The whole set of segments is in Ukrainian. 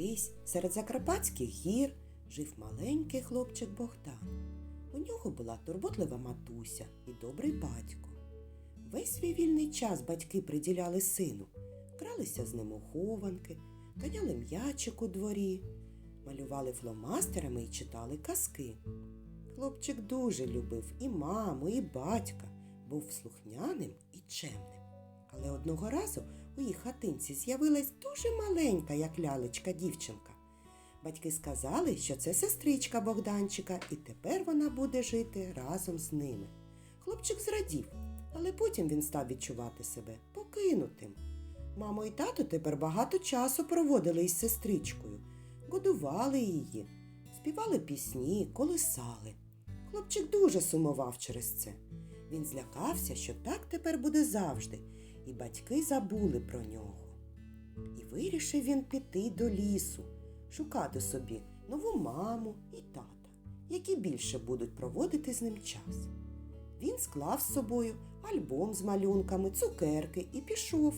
Колись серед Закарпатських гір жив маленький хлопчик Богдан. У нього була турботлива матуся і добрий батько. Весь свій вільний час батьки приділяли сину, гралися з ним у хованки, ганяли м'ячик у дворі, малювали фломастерами і читали казки. Хлопчик дуже любив і маму, і батька, був слухняним і чемним. Але одного разу у їх хатинці з'явилась дуже маленька, як лялечка дівчинка. Батьки сказали, що це сестричка Богданчика, і тепер вона буде жити разом з ними. Хлопчик зрадів, але потім він став відчувати себе покинутим. Мамо і тато тепер багато часу проводили із сестричкою, годували її, співали пісні, колисали. Хлопчик дуже сумував через це. Він злякався, що так тепер буде завжди, і батьки забули про нього. І вирішив він піти до лісу, шукати собі нову маму і тата, які більше будуть проводити з ним час. Він склав з собою альбом з малюнками, цукерки і пішов.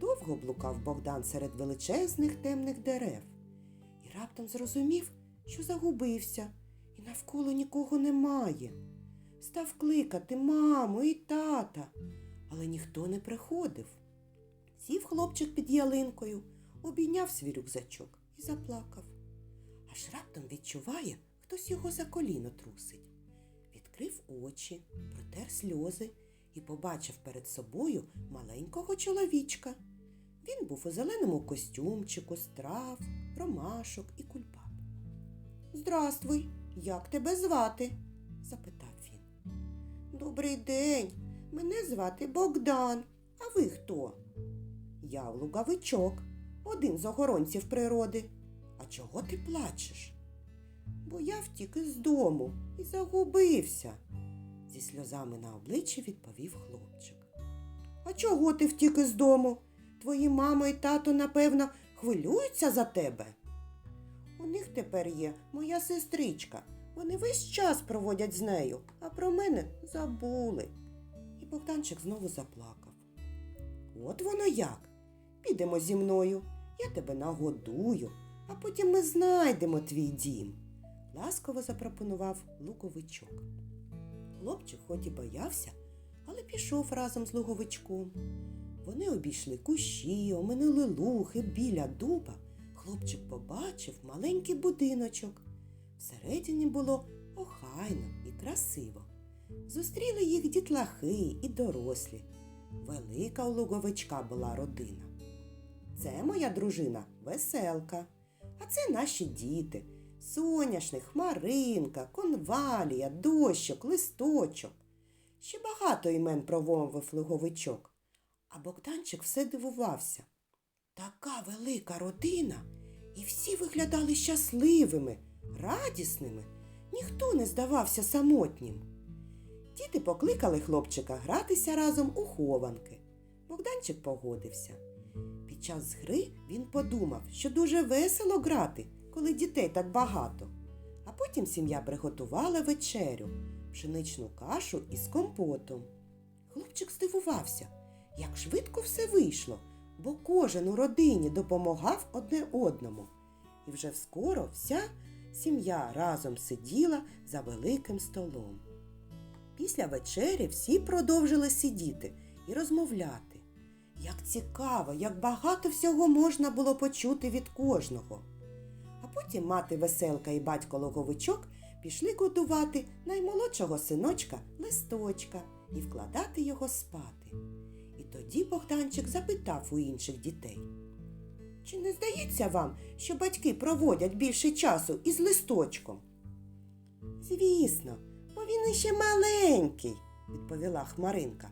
Довго блукав Богдан серед величезних темних дерев і раптом зрозумів, що загубився, і навколо нікого немає. Став кликати маму і тата, але ніхто не приходив. Сів хлопчик під ялинкою, обійняв свій рюкзачок і заплакав. Аж раптом відчуває, хтось його за коліно трусить. Відкрив очі, протер сльози і побачив перед собою маленького чоловічка. Він був у зеленому костюмчику з трав, ромашок і кульбаб. Здравствуй, як тебе звати? запитав він. Добрий день, мене звати Богдан. А ви хто? Я лугавичок, один з охоронців природи. А чого ти плачеш? Бо я втік із дому і загубився, зі сльозами на обличчі відповів хлопчик. А чого ти втік із дому? Твої мама і тато, напевно, хвилюються за тебе. У них тепер є моя сестричка. Вони весь час проводять з нею, а про мене забули. Богданчик знову заплакав. От воно як. Підемо зі мною, я тебе нагодую, а потім ми знайдемо твій дім, ласково запропонував луковичок. Хлопчик хоч і боявся, але пішов разом з луговичком. Вони обійшли кущі, оминули луги біля дуба. Хлопчик побачив маленький будиночок. Всередині було охайно і красиво. Зустріли їх дітлахи і дорослі. Велика у луговичка була родина. Це моя дружина веселка, а це наші діти. Соняшник, хмаринка, конвалія, дощок, листочок. Ще багато імен промовив луговичок. А Богданчик все дивувався. Така велика родина, і всі виглядали щасливими, радісними. Ніхто не здавався самотнім. Діти покликали хлопчика гратися разом у хованки. Богданчик погодився. Під час гри він подумав, що дуже весело грати, коли дітей так багато. А потім сім'я приготувала вечерю, пшеничну кашу із компотом. Хлопчик здивувався, як швидко все вийшло, бо кожен у родині допомагав одне одному. І вже вскоро вся сім'я разом сиділа за великим столом. Після вечері всі продовжили сидіти і розмовляти. Як цікаво, як багато всього можна було почути від кожного. А потім мати веселка і батько логовичок пішли годувати наймолодшого синочка листочка і вкладати його спати. І тоді Богданчик запитав у інших дітей. Чи не здається вам, що батьки проводять більше часу із листочком? Звісно, бо він іще маленький, відповіла Хмаринка.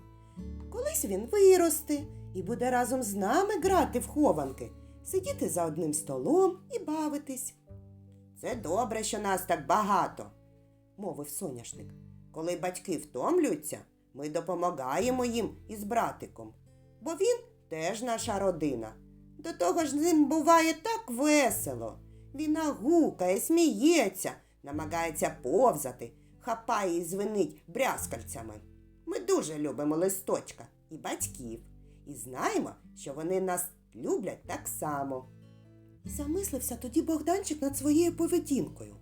Колись він виросте і буде разом з нами грати в хованки, сидіти за одним столом і бавитись. Це добре, що нас так багато, мовив соняшник. Коли батьки втомлюються, ми допомагаємо їм із братиком, бо він теж наша родина. До того ж з ним буває так весело. Він гукає, сміється, намагається повзати, хапає і звенить брязкальцями. Ми дуже любимо листочка і батьків, і знаємо, що вони нас люблять так само. І замислився тоді Богданчик над своєю поведінкою.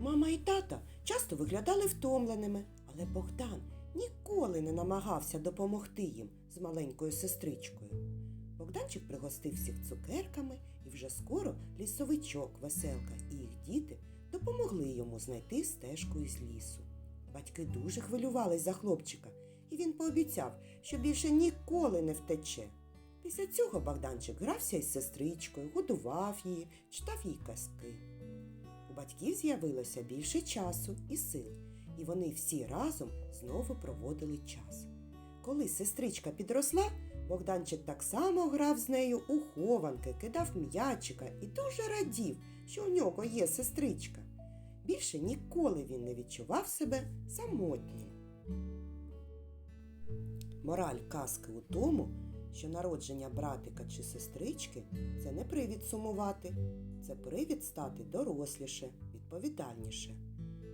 Мама і тата часто виглядали втомленими, але Богдан ніколи не намагався допомогти їм з маленькою сестричкою. Богданчик пригостив всіх цукерками, і вже скоро лісовичок, веселка і їх діти допомогли йому знайти стежку із лісу. Батьки дуже хвилювались за хлопчика, і він пообіцяв, що більше ніколи не втече. Після цього Богданчик грався із сестричкою, годував її, читав їй казки. У батьків з'явилося більше часу і сил, і вони всі разом знову проводили час. Коли сестричка підросла, Богданчик так само грав з нею у хованки, кидав м'ячика і дуже радів, що у нього є сестричка. Більше ніколи він не відчував себе самотнім. Мораль казки у тому, що народження братика чи сестрички це не привід сумувати, це привід стати доросліше, відповідальніше.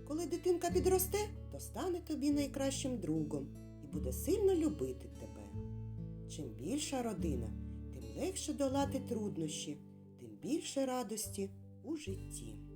Коли дитинка підросте, то стане тобі найкращим другом і буде сильно любити тебе. Чим більша родина, тим легше долати труднощі, тим більше радості у житті.